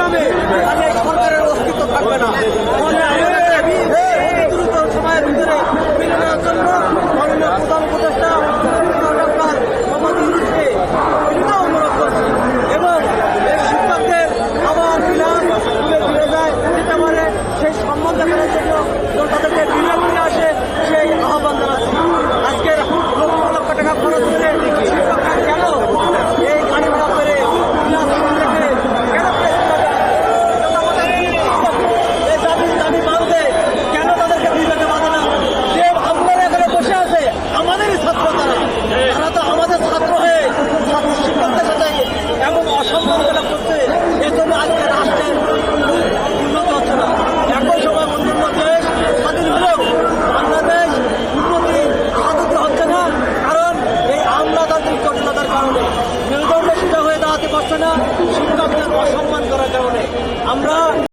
নামে তাহলে সরকারের অস্তিত্ব থাকবে না। ফলে এই দ্রুত সময়ের ভিতরে জন্য মাননীয় প্রধান উপদেষ্টা এবং এই আবার বিলাস তুলে যায়, যেতে সেই সম্মান দেখানোর জন্য তাদেরকে বিনামূল্যে না শিক্ষকদের অসম্মান করা কারণে